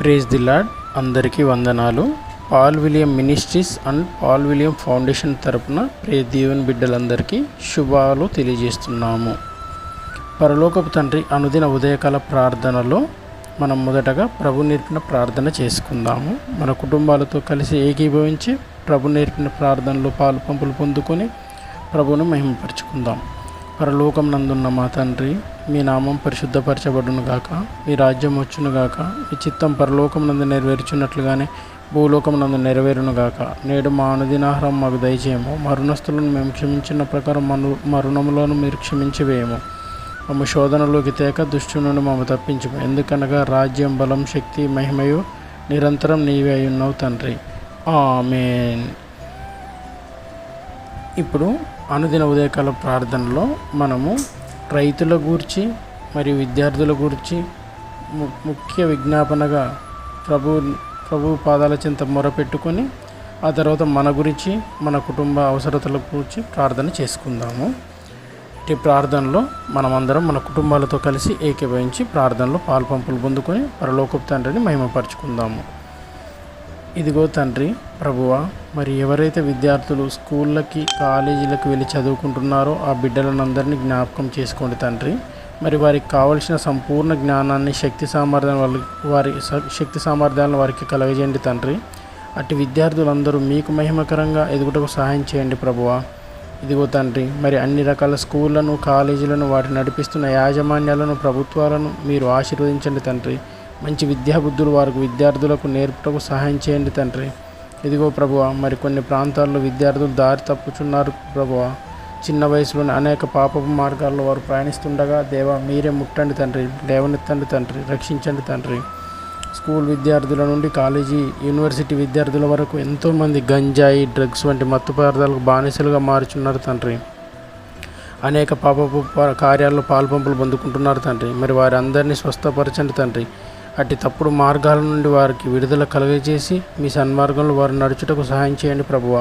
Praise the lord అందరికీ వందనాలు. Paul William ministries and Paul William foundation తరపున pray దేవుని బిడ్డలందరికీ శుభాలు తెలియజేస్తున్నాము. పరలోకపు తండ్రి అనుదిన ఉదయకాల ప్రార్థనలో మనం మొదటగా ప్రభు నేర్పిన ప్రార్థన చేసుకుందాము. మన కుటుంబాలతో కలిసి ఏకీభవించి ప్రభు నేర్పిన ప్రార్థనలో పాలు పంపులు పొందుకొని ప్రభును మహిమపరుచుకుందాం. పరలోకం నందున్న మా తండ్రి మీ నామం పరిశుద్ధపరచబడును గాక మీ రాజ్యం వచ్చును గాక మీ చిత్తం పరలోకం నందు నెరవేర్చున్నట్లుగానే భూలోకం నందు నెరవేరును గాక. నేడు మా అనుదినాహారం మాకు దయచేయము. మరుణస్థులను మేము క్షమించిన ప్రకారం మను మరుణములను మీరు క్షమించివేయము. మమ్మ శోధనలోకి తేక దుష్టు నుండి మమ్మ తప్పించము. ఎందుకనగా రాజ్యం బలం శక్తి మహిమయు నిరంతరం నీవే అయి ఉన్నావు తండ్రి. ఆమేన్. ఇప్పుడు అనుదిన ఉదయకాల ప్రార్థనలో మనము రైతుల గూర్చి మరియు విద్యార్థుల గూర్చి ము- ముఖ్య విజ్ఞాపనగా ప్రభు ప్రభు పాదాల చింత మొరపెట్టుకొని ఆ తర్వాత మన గురించి మన కుటుంబ అవసరతల గురించి ప్రార్థన చేసుకుందాము. ఈ ప్రార్థనలో మనమందరం మన కుటుంబాలతో కలిసి ఏకీభవించి ప్రార్థనలో పాల్పంపులు పొందుకొని పరలోకపు తండ్రిని మహిమపరచుకుందాము. ఇదిగో తండ్రి ప్రభువా మరి ఎవరైతే విద్యార్థులు స్కూళ్ళకి కాలేజీలకు వెళ్ళి చదువుకుంటున్నారో ఆ బిడ్డలనందరినీ జ్ఞాపకం చేసుకోండి తండ్రి. మరి వారికి కావలసిన సంపూర్ణ జ్ఞానాన్ని శక్తి సామర్థ్యం వాళ్ళ వారి శక్తి సామర్థ్యాలను వారికి కలగజేయండి తండ్రి. అట్టి విద్యార్థులందరూ మీకు మహిమకరంగా ఎదుగుటకు సహాయం చేయండి ప్రభువా. ఇదిగో తండ్రి మరి అన్ని రకాల స్కూళ్ళను కాలేజీలను వాటిని నడిపిస్తున్న యాజమాన్యాలను ప్రభుత్వాలను మీరు ఆశీర్వదించండి తండ్రి. మంచి విద్యాబుద్ధులు వారికి విద్యార్థులకు నేర్పుటకు సహాయం చేయండి తండ్రి. ఇదిగో ప్రభువ మరి కొన్ని ప్రాంతాల్లో విద్యార్థులు దారి తప్పుచున్నారు ప్రభువ. చిన్న వయసులోనే అనేక పాపపు మార్గాల్లో వారు ప్రయాణిస్తుండగా దేవా మీరే ముట్టండి తండ్రి లేవనెత్తండి తండ్రి రక్షించండి తండ్రి. స్కూల్ విద్యార్థుల నుండి కాలేజీ యూనివర్సిటీ విద్యార్థుల వరకు ఎంతోమంది గంజాయి డ్రగ్స్ వంటి మత్తు పదార్థాలకు బానిసలుగా మారుచున్నారు తండ్రి. అనేక పాపపు కార్యాల్లో పాల్పంపులు పొందుకుంటున్నారు తండ్రి. మరి వారి అందరినీ స్వస్థపరచండి తండ్రి. అట్టి తప్పుడు మార్గాల నుండి వారికి విడుదల కలుగజేసి మీ సన్మార్గంలో వారు నడుచుటకు సహాయం చేయండి ప్రభువ.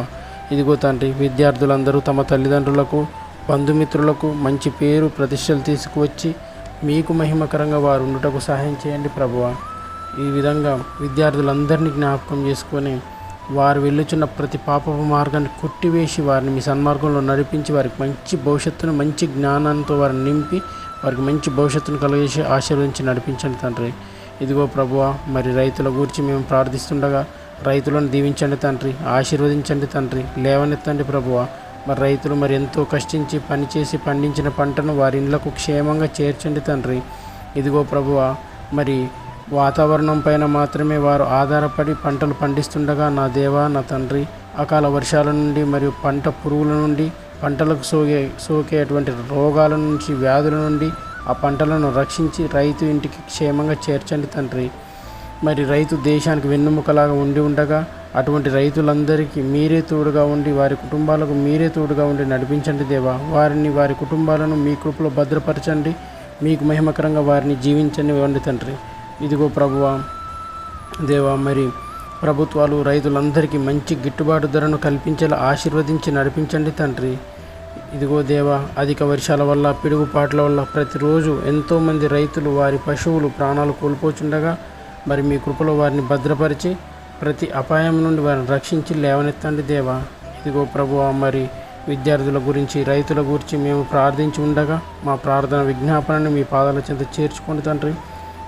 ఇదిగో తండ్రి విద్యార్థులందరూ తమ తల్లిదండ్రులకు బంధుమిత్రులకు మంచి పేరు ప్రతిష్టలు తీసుకువచ్చి మీకు మహిమకరంగా వారు ఉండుటకు సహాయం చేయండి ప్రభువ. ఈ విధంగా విద్యార్థులందరినీ జ్ఞాపకం చేసుకొని వారు వెళ్ళుచున్న ప్రతి పాపపు మార్గాన్ని కొట్టివేసి వారిని మీ సన్మార్గంలో నడిపించి వారికి మంచి భవిష్యత్తును మంచి జ్ఞానంతో వారిని నింపి వారికి మంచి భవిష్యత్తును కలిగేసి ఆశీర్వదించి నడిపించండి తండ్రి. ఇదిగో ప్రభువ మరి రైతుల గురించి మేము ప్రార్థిస్తుండగా రైతులను దీవించండి తండ్రి ఆశీర్వదించండి తండ్రి లేవనెత్తండి ప్రభువ. మరి రైతులు మరి ఎంతో కష్టించి పనిచేసి పండించిన పంటను వారి ఇళ్ళకు క్షేమంగా చేర్చండి తండ్రి. ఇదిగో ప్రభువ మరి వాతావరణం పైన మాత్రమే వారు ఆధారపడి పంటలు పండిస్తుండగా నా దేవా నా తండ్రి అకాల వర్షాల నుండి మరియు పంట పురుగుల నుండి పంటలకు సోకే సోకేటువంటి రోగాల నుంచి వ్యాధుల నుండి ఆ పంటలను రక్షించి రైతు ఇంటికి క్షేమంగా చేర్చండి తండ్రి. మరి రైతు దేశానికి వెన్నుముకలాగా ఉండి ఉండగా అటువంటి రైతులందరికీ మీరే తోడుగా ఉండి వారి కుటుంబాలకు మీరే తోడుగా ఉండి నడిపించండి దేవా. వారిని వారి కుటుంబాలను మీ కృపలో భద్రపరచండి. మీకు మహిమకరంగా వారిని జీవించండి ఇవ్వండి తండ్రి. ఇదిగో ప్రభువా దేవా మరి ప్రభుత్వాలు రైతులందరికీ మంచి గిట్టుబాటు ధరను కల్పించేలా ఆశీర్వదించి నడిపించండి తండ్రి. ఇదిగో దేవా అధిక వర్షాల వల్ల పిడుగుపాట్ల వల్ల ప్రతిరోజు ఎంతోమంది రైతులు వారి పశువులు ప్రాణాలు కోల్పోచుండగా మరి మీ కృపలో వారిని భద్రపరిచి ప్రతి అపాయం నుండి వారిని రక్షించి లేవనెత్తండి దేవా. ఇదిగో ప్రభువా మరి విద్యార్థుల గురించి రైతుల గురించి మేము ప్రార్థించి ఉండగా మా ప్రార్థన విజ్ఞాపనని మీ పాదాల చెంత చేర్చుకోండి తండ్రి.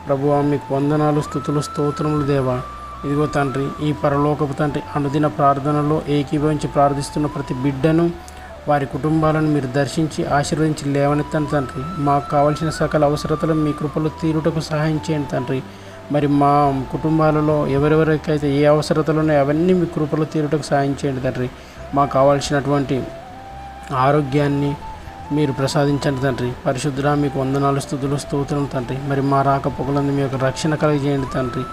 ప్రభువా మీకు వందనాలు స్థుతులు స్తోత్రములు దేవా. ఇదిగో తండ్రి ఈ పరలోకపు తండ్రి అనుదిన ప్రార్థనలో ఏకీభవించి ప్రార్థిస్తున్న ప్రతి బిడ్డను వారి కుటుంబాలను మీరు దర్శించి ఆశీర్వదించి లేవనెత్తండి తండ్రి. మాకు కావలసిన సకల అవసరతలు మీ కృపలు తీరుటకు సహాయం చేయండి తండ్రి. మరి మా కుటుంబాలలో ఎవరెవరికైతే ఏ అవసరతలు ఉన్నాయో అవన్నీ మీ కృపలు తీరుటకు సహాయం చేయండి తండ్రి. మాకు కావాల్సినటువంటి ఆరోగ్యాన్ని మీరు ప్రసాదించండి తండ్రి. పరిశుద్ధుడా మీకు వందనాలు స్థుతులు స్తోత్రం తండ్రి. మరి మా రాకపోకలందు మీ యొక్క రక్షణ కలిగజేయండి తండ్రి.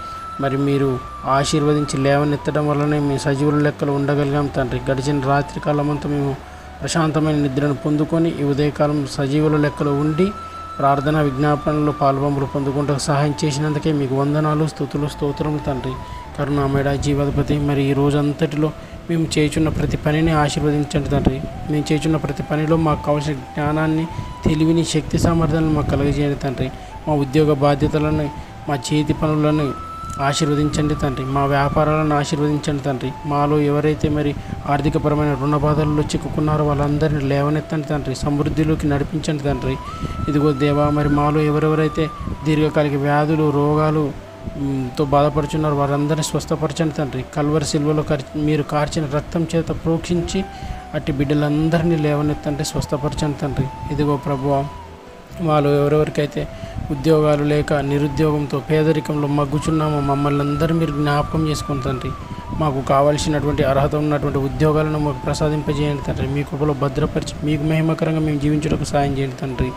మరి మీరు ఆశీర్వదించి లేవనెత్తడం వల్లనే మేము సజీవుల లెక్కలు ఉండగలిగాం తండ్రి. గడిచిన రాత్రి కాలమంతా మేము ప్రశాంతమైన నిద్రను పొందుకొని ఈ ఉదయకాలం సజీవుల లెక్కలో ఉండి ప్రార్థన విజ్ఞాపనలో పాల్పంపులు పొందుకుంటూ సహాయం చేసినందుకే మీకు వందనాలు స్థుతులు స్తోత్రములు తండ్రి. కరుణామేడ జీవాధిపతి మరి ఈ రోజంతటిలో మేము చేయుచున్న ప్రతి పనిని ఆశీర్వదించండి తండ్రి. మేము చేయుచున్న ప్రతి పనిలో మాకు కావలసిన జ్ఞానాన్ని తెలివిని శక్తి సామర్థ్యాలను మాకు కలుగజేయండి తండ్రి. మా ఉద్యోగ బాధ్యతలను మా చేతి పనులను ఆశీర్వదించండి తండ్రి. మా వ్యాపారాలను ఆశీర్వదించండి తండ్రి. మాలో ఎవరైతే మరి ఆర్థికపరమైన రుణ బాధల్లో చిక్కుకున్నారో వాళ్ళందరినీ లేవనెత్తండి తండ్రి. సమృద్ధిలోకి నడిపించండి తండ్రి. ఇదిగో దేవా మరి మాలో ఎవరెవరైతే దీర్ఘకాలిక వ్యాధులు రోగాలు తో బాధపడుచున్నారు వారందరినీ స్వస్థపరచండి తండ్రి. కల్వర్ సిల్వలో కర్- మీరు కార్చిన రక్తం చేత ప్రోక్షించి అట్టి బిడ్డలందరినీ లేవనెత్తండి స్వస్థపరచండి తండ్రి. ఇదిగో ప్రభువా వాళ్ళు ఎవరెవరికైతే ఉద్యోగాలు లేక నిరుద్యోగంతో పేదరికంలో మగ్గుచున్నామో మమ్మల్ని అందరూ మీరు జ్ఞాపకం చేసుకుని తండ్రి మాకు కావలసినటువంటి అర్హత ఉన్నటువంటి ఉద్యోగాలను మాకు ప్రసాదింపజేయండి తండ్రి. మీ కృపలో భద్రపరిచి మీకు మహిమకరంగా మేము జీవించడానికి సాయం చేయండి తండ్రి.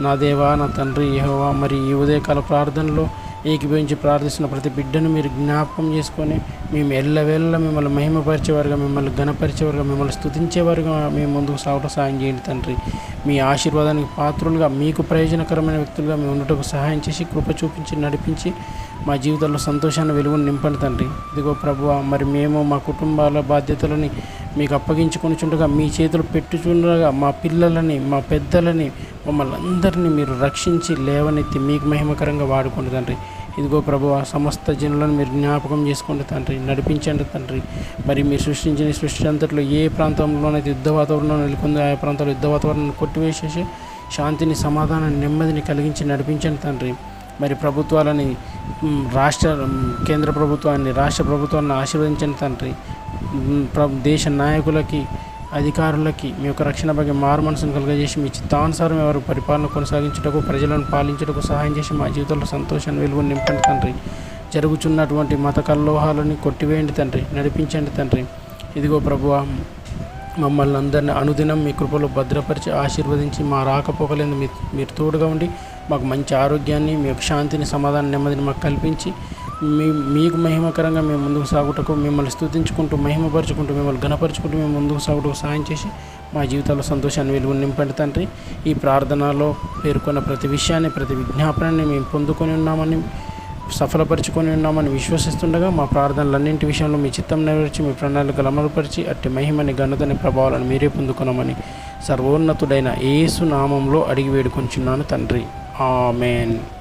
నా దేవా నా తండ్రి యహోవా మరి ఈ ఉదయకాల ప్రార్థనలో ఏకీభవించి ప్రార్థిస్తున్న ప్రతి బిడ్డను మీరు జ్ఞాపకం చేసుకొని మేము ఎల్లవేళ్ళ మిమ్మల్ని మహిమపరిచేవారుగా మిమ్మల్ని గణపరిచేవారుగా మిమ్మల్ని స్థుతించేవారుగా మేము ముందుకు సాగటం సాయం చేయండి తండ్రి. మీ ఆశీర్వాదానికి పాత్రులుగా మీకు ప్రయోజనకరమైన వ్యక్తులుగా మేము ఉండటకు సహాయం చేసి కృప చూపించి నడిపించి మా జీవితంలో సంతోషాన్ని వెలుగును నింపండి తండ్రి. ఇదిగో ప్రభు మరి మేము మా కుటుంబాల బాధ్యతలని మీకు అప్పగించుకొని చుండగా మీ చేతులు పెట్టుచుండగా మా పిల్లలని మా పెద్దలని మమ్మల్ని అందరినీ మీరు రక్షించి లేవనెత్తి మీకు మహిమకరంగా వాడుకోండి తండ్రి. ఇదిగో ప్రభు సమస్త జనులను మీరు జ్ఞాపకం చేసుకోండి తండ్రి నడిపించండి తండ్రి. మరి మీరు సృష్టించిన సృష్టి అంతట్లో ఏ ప్రాంతంలోనైతే యుద్ధ వాతావరణం నెలకొందో ఆ ప్రాంతాల్లో యుద్ధ వాతావరణాన్ని కొట్టివేసేసి శాంతిని సమాధానాన్ని నెమ్మదిని కలిగించి నడిపించండి తండ్రి. మరి ప్రభుత్వాలని రాష్ట్ర కేంద్ర ప్రభుత్వాన్ని రాష్ట్ర ప్రభుత్వాన్ని ఆశీర్వదించండి తండ్రి. దేశ నాయకులకి అధికారులకి మీ యొక్క రక్షణ భాగ్య మారు మనసును కలుగజేసి మీ చిత్తానుసారం ఎవరు పరిపాలన కొనసాగించుటకు ప్రజలను పాలించుటకు సహాయం చేసి మా జీవితంలో సంతోషాన్ని విలువను నింపండి తండ్రి. జరుగుచున్నటువంటి మత కల్లోహాలని కొట్టివేయండి తండ్రి నడిపించండి తండ్రి. ఇదిగో ప్రభు మమ్మల్ని అందరిని అనుదినం మీ కృపలో భద్రపరిచి ఆశీర్వదించి మా రాకపోకలేదు మీరు తోడుగా ఉండి మాకు మంచి ఆరోగ్యాన్ని మీ యొక్క శాంతిని సమాధానం నెమ్మదిని మాకు కల్పించి మీ మీకు మహిమకరంగా మేము ముందుకు సాగుటకు మిమ్మల్ని స్థుతించుకుంటూ మహిమపరుచుకుంటూ మిమ్మల్ని గణపరుచుకుంటూ మేము ముందుకు సాగుటకు సాయం చేసి మా జీవితాల్లో సంతోషాన్ని వెలుగు నింపండి తండ్రి. ఈ ప్రార్థనలో పేర్కొన్న ప్రతి విషయాన్ని ప్రతి విజ్ఞాపనాన్ని మేము పొందుకొని ఉన్నామని సఫలపరుచుకొని ఉన్నామని విశ్వసిస్తుండగా మా ప్రార్థనలన్నింటి విషయంలో మీ చిత్తం నెరవేర్చి మీ ప్రణాళికలు అమలుపరిచి అట్టి మహిమని ఘనతని ప్రభావాలను మీరే పొందుకున్నామని సర్వోన్నతుడైన ఏసు నామంలో అడిగి వేడుకొంచున్నాను తండ్రి. ఆమెన్.